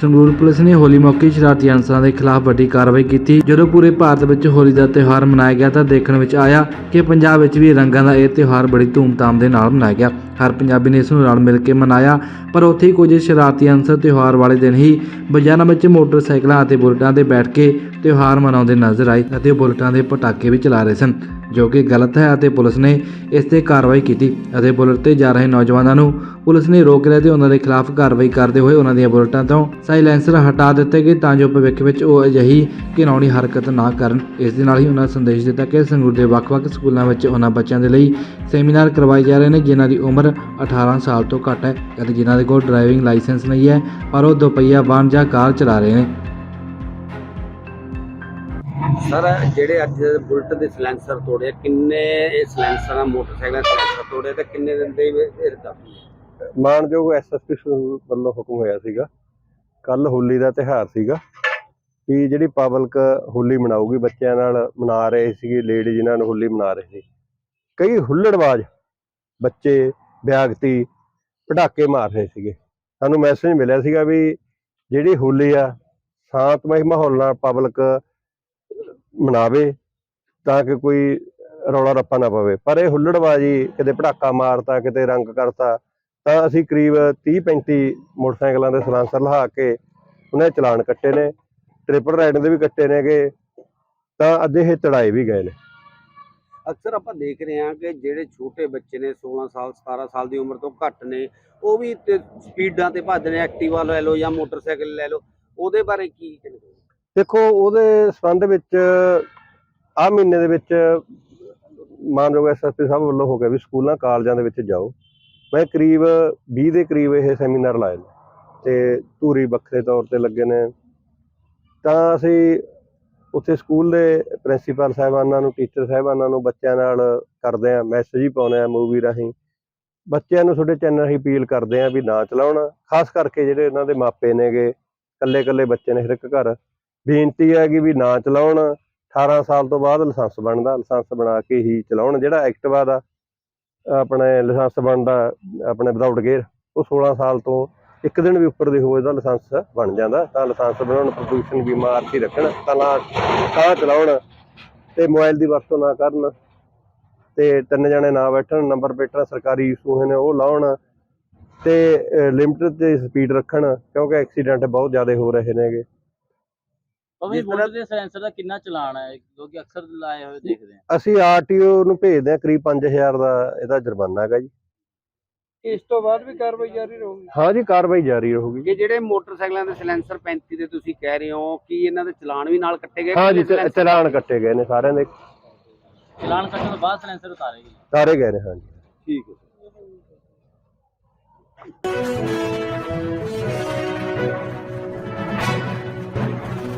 Sangrur police ਨੇ ਹੋਲੀ ਮੌਕੇ ਸ਼ਰਾਰਤੀ ਅਨਸਰਾਂ ਦੇ ਖਿਲਾਫ ਵੱਡੀ ਕਾਰਵਾਈ ਕੀਤੀ। ਜਦੋਂ ਪੂਰੇ ਭਾਰਤ ਵਿੱਚ ਹੋਲੀ ਦਾ ਤਿਉਹਾਰ ਮਨਾਇਆ ਗਿਆ ਤਾਂ ਦੇਖਣ ਵਿੱਚ ਆਇਆ ਕਿ ਪੰਜਾਬ ਵਿੱਚ ਵੀ ਰੰਗਾਂ ਦਾ ਇਹ ਤਿਉਹਾਰ ਬੜੀ ਧੂਮਧਾਮ ਦੇ ਨਾਲ ਮਨਾਇਆ ਗਿਆ। ਹਰ ਪੰਜਾਬੀ ਨੇ ਇਸ ਨੂੰ ਰਲ ਮਿਲ ਕੇ ਮਨਾਇਆ, ਪਰ ਉੱਥੇ ਹੀ ਕੁਝ ਸ਼ਰਾਰਤੀ ਅਨਸਰ ਤਿਉਹਾਰ ਵਾਲੇ ਦਿਨ ਹੀ ਬਾਜ਼ਾਰਾਂ ਵਿੱਚ ਮੋਟਰਸਾਈਕਲਾਂ ਅਤੇ ਬੁਲਟਾਂ ਤੇ ਬੈਠ ਕੇ ਤਿਉਹਾਰ ਮਨਾਉਂਦੇ ਨਜ਼ਰ ਆਏ ਅਤੇ ਬੁਲਟਾਂ ਦੇ ਪਟਾਕੇ ਵੀ ਚਲਾ ਰਹੇ ਸਨ। ਜੋ ਕਿ ਗਲਤ ਹੈ ਅਤੇ ਪੁਲਿਸ ਨੇ ਇਸ ਤੇ ਕਾਰਵਾਈ ਕੀਤੀ ਅਤੇ ਬੁਲਟ ਤੇ ਜਾ ਰਹੇ ਨੌਜਵਾਨਾਂ ਨੂੰ ਪੁਲਿਸ ਨੇ ਰੋਕ ਲਿਆ ਤੇ ਉਹਨਾਂ ਦੇ ਖਿਲਾਫ ਕਾਰਵਾਈ ਕਰਦੇ ਹੋਏ ਉਹਨਾਂ ਦੀਆਂ ਬੁਲਟਾਂ ਤੋਂ ਸਾਈਲੈਂਸਰ ਹਟਾ ਦਿੱਤੇ ਗਏ ਤਾਂ ਜੋ ਭਵਿੱਖ ਵਿੱਚ ਉਹ ਅਜਿਹੀ ਘਿਨਾਉਣੀ ਹਰਕਤ ਨਾ ਕਰਨ। ਇਸ ਦੇ ਨਾਲ ਹੀ ਉਹਨਾਂ ਸੰਦੇਸ਼ ਦਿੱਤਾ ਕਿ ਸੰਗਰੂਰ ਦੇ ਵੱਖ-ਵੱਖ ਸਕੂਲਾਂ ਵਿੱਚ ਉਹਨਾਂ ਬੱਚਿਆਂ ਦੇ ਲਈ ਸੈਮੀਨਾਰ ਕਰਵਾਏ ਜਾ ਰਹੇ ਨੇ, ਜਿਨ੍ਹਾਂ ਦੀ ਉਮਰ 18 ਸਾਲ ਤੋਂ ਘੱਟ ਹੈ ਅਤੇ ਜਿਨ੍ਹਾਂ ਦੇ ਕੋਲ ਡਰਾਈਵਿੰਗ ਲਾਇਸੈਂਸ ਨਹੀਂ ਹੈ, ਪਰ ਉਹ ਦੁਪਹੀਆ ਵਾਹਨ ਜਾਂ ਕਾਰ ਚਲਾ ਰਹੇ ਨੇ। ਸਰ, ਜਿਹੜੇ ਅੱਜ ਬੁਲਟ ਦੇ ਸਿਲੈਂਸਰ ਤੋੜੇ, ਕਿੰਨੇ ਇਹ ਸਿਲੈਂਸਰਾਂ ਮੋਟਰਸਾਈਕਲਾਂ ਦੇ ਤੋੜੇ ਤੇ ਕਿੰਨੇ ਦਿਨ ਦੇ ਇਹ ਕਾਫੀ ਮਾਨਯੋਗ ਐਸਐਸਪੀ ਵੱਲੋਂ ਹੁਕਮ ਹੋਇਆ ਸੀਗਾ। ਕੱਲ ਹੋਲੀ ਦਾ ਤਿਉਹਾਰ ਸੀਗਾ। ਵੀ ਜਿਹੜੀ ਪਬਲਿਕ ਹੋਲੀ ਮਨਾਊਗੀ, ਬੱਚਿਆਂ ਨਾਲ ਮਨਾ ਰਹੇ ਸੀਗੇ ਲੇਡੀ ਜਿਨ੍ਹਾਂ ਨੂੰ ਹੋਲੀ ਮਨਾ ਰਹੇ ਸੀ। ਕਈ ਹੁੱਲੜਬਾਜ਼ ਬੱਚੇ, ਵਿਅਕਤੀ ਪਟਾਕੇ ਮਾਰ ਰਹੇ ਸੀਗੇ। ਸਾਨੂੰ ਮੈਸੇਜ ਮਿਲਿਆ ਸੀਗਾ ਵੀ ਜਿਹੜੀ ਹੋਲੀ ਆ, ਸ਼ਾਂਤਮਈ ਮਾਹੌਲ ਨਾਲ ਪਬਲਿਕ ਮਨਾਵੇ ਤਾਂ ਕਿ ਕੋਈ ਰੌਲਾ ਰੱਪਾ ਨਾ ਪਵੇ। ਪਰ ਇਹ ਹੁੱਲੜਬਾਜੀ ਕਿਤੇ ਪਟਾਕਾ ਮਾਰਤਾ, ਕਿਤੇ ਰੰਗ ਕਰਤਾ, ਤਾਂ ਅਸੀਂ ਕਰੀਬ 30 35 ਮੋਟਰਸਾਈਕਲਾਂ ਦੇ ਸਲਾਂਸਰ ਲਹਾ ਕੇ ਉਹਨੇ ਚਲਾਨ ਕੱਟੇ ਨੇ ਟ੍ਰਿਪਲ ਰਾਈਡ ਦੇ ਵੀ ਕੱਟੇ ਨੇਗੇ, ਤਾਂ ਅੱਜ ਇਹ ਤੜਾਏ ਵੀ ਗਏ ਨੇ। ਅਕਸਰ ਆਪਾਂ ਦੇਖ ਰਹੇ ਹਾਂ ਕਿ ਜਿਹੜੇ ਛੋਟੇ ਬੱਚੇ ਨੇ 16 ਸਾਲ 17 ਸਾਲ ਦੀ ਉਮਰ ਤੋਂ ਘੱਟ ਨੇ, ਉਹ ਵੀ ਸਪੀਡਾਂ ਤੇ ਭੱਜਦੇ ਨੇ, ਐਕਟਿਵਾ ਲੈ ਲਓ ਜਾਂ ਮੋਟਰਸਾਈਕਲ ਲੈ ਲਓ, ਉਹਦੇ ਬਾਰੇ ਕੀ ਕਹਿੰਦੇ ਦੇਖੋ, ਉਹਦੇ ਸੰਬੰਧ ਵਿੱਚ ਆ ਮਹੀਨੇ ਦੇ ਵਿੱਚ ਮਾਨਯੋਗ ਐਸਐਸਪੀ ਸਾਹਿਬ ਵੱਲੋਂ ਹੋ ਗਿਆ ਵੀ ਸਕੂਲਾਂ, ਕਾਲਜਾਂ ਦੇ ਵਿੱਚ ਜਾਓ। ਮੈਂ ਕਰੀਬ 20 ਦੇ ਕਰੀਬ ਇਹ ਸੈਮੀਨਾਰ ਲਾਏ ਨੇ ਤੇ ਧੂਰੀ ਵੱਖਰੇ ਤੌਰ ਤੇ ਲੱਗੇ ਨੇ। ਤਾਂ ਅਸੀਂ ਉੱਥੇ ਸਕੂਲ ਦੇ ਪ੍ਰਿੰਸੀਪਲ ਸਾਹਿਬਾਨਾਂ ਨੂੰ, ਟੀਚਰ ਸਾਹਿਬਾਨਾਂ ਨੂੰ, ਬੱਚਿਆਂ ਨਾਲ ਕਰਦੇ ਆ ਮੈਸੇਜ ਹੀ ਪਾਉਂਦੇ ਆ ਮੂਵੀ ਰਾਹੀਂ। ਬੱਚਿਆਂ ਨੂੰ ਤੁਹਾਡੇ ਚੈਨਲ ਹੀ ਅਪੀਲ ਕਰਦੇ ਆ ਵੀ ਨਾ ਚਲਾਉਣ, ਖਾਸ ਕਰਕੇ ਜਿਹੜੇ ਇਹਨਾਂ ਦੇ ਮਾਪੇ ਨੇਗੇ ਕੱਲੇ ਕੱਲੇ ਬੱਚੇ ਨੇ ਹਰ ਇੱਕ ਘਰ। ਬੇਨਤੀ ਹੈ ਕਿ ਵੀ ਨਾ ਚਲਾਉਣ। 18 ਸਾਲ ਤੋਂ ਬਾਅਦ ਲਾਇਸੈਂਸ ਬਣਦਾ। ਲਾਇਸੈਂਸ ਬਣਾ ਕੇ ਹੀ ਚਲਾਉਣ। ਜਿਹੜਾ ਐਕਟਿਵਾ ਦਾ, ਆਪਣੇ ਲਾਇਸੈਂਸ ਬਣਦਾ, ਆਪਣੇ ਵਿਦਆਊਟ ਗੇਅਰ, ਉਹ 16 ਸਾਲ ਤੋਂ ਇੱਕ ਦਿਨ ਵੀ ਉੱਪਰ ਦੇ ਹੋਏ ਦਾ ਲਾਇਸੈਂਸ ਬਣ ਜਾਂਦਾ। ਤਾਂ ਲਾਇਸੈਂਸ ਬਣਾਉਣ, ਪ੍ਰਦੂਸ਼ਣ ਬੀਮਾ ਆਰਸੀ ਰੱਖਣ, ਤਾਂ ਤਾਂ ਚਲਾਉਣ ਤੇ ਮੋਬਾਈਲ ਦੀ ਵਰਤੋਂ ਨਾ ਕਰਨ ਤੇ ਤਿੰਨ ਜਣੇ ਨਾ ਬੈਠਣ, ਨੰਬਰ ਪਲੇਟਾਂ ਸਰਕਾਰੀ ਇਸ਼ੂ ਨੇ ਉਹ ਲਾਉਣ ਤੇ ਲਿਮਟ ਤੇ ਸਪੀਡ ਰੱਖਣ ਕਿਉਂਕਿ ਐਕਸੀਡੈਂਟ ਬਹੁਤ ਜ਼ਿਆਦਾ ਹੋ ਰਹੇ ਨੇਗੇ। ਭਾਵੇਂ ਜਿਸ ਤਰ੍ਹਾਂ- ਦੇ ਸੈਂਸਰ ਦਾ ਕਿੰਨਾ ਚਲਾਨ ਹੈ ਕਿਉਂਕਿ ਅਕਸਰ ਲਾਏ ਹੋਏ ਦੇਖਦੇ ਆ ਅਸੀਂ ਆਰਟੀਓ ਨੂੰ ਭੇਜਦੇ ਹਾਂ ਕਰੀਬ 5000 ਦਾ ਇਹਦਾ ਜੁਰਮਾਨਾ ਹੈਗਾ ਜੀ। ਇਸ ਤੋਂ ਬਾਅਦ ਵੀ ਕਾਰਵਾਈ ਜਾਰੀ ਰਹੂਗੀ? ਹਾਂ ਜੀ ਕਾਰਵਾਈ ਜਾਰੀ ਰਹੂਗੀ। ਕਿ ਜਿਹੜੇ ਮੋਟਰਸਾਈਕਲਾਂ ਦੇ ਸਿਲੈਂਸਰ 35 ਦੇ ਤੁਸੀਂ ਕਹਿ ਰਹੇ ਹੋ ਕਿ ਇਹਨਾਂ ਦੇ ਚਲਾਨ ਵੀ ਨਾਲ ਕੱਟੇ ਗਏ? ਹਾਂ ਜੀ ਚ- ਚਲਾਨ ਕੱਟੇ ਗਏ ਨੇ ਸਾਰਿਆਂ ਦੇ। ਚਲਾਨ ਕੱਟਣ ਤੋਂ ਬਾਅਦ ਸੈਂਸਰ ਉਤਾਰੇਗੀ ਸਾਰੇ ਗਏ ਨੇ ਹਾਂ ਜੀ। ਠੀਕ ਹੈ।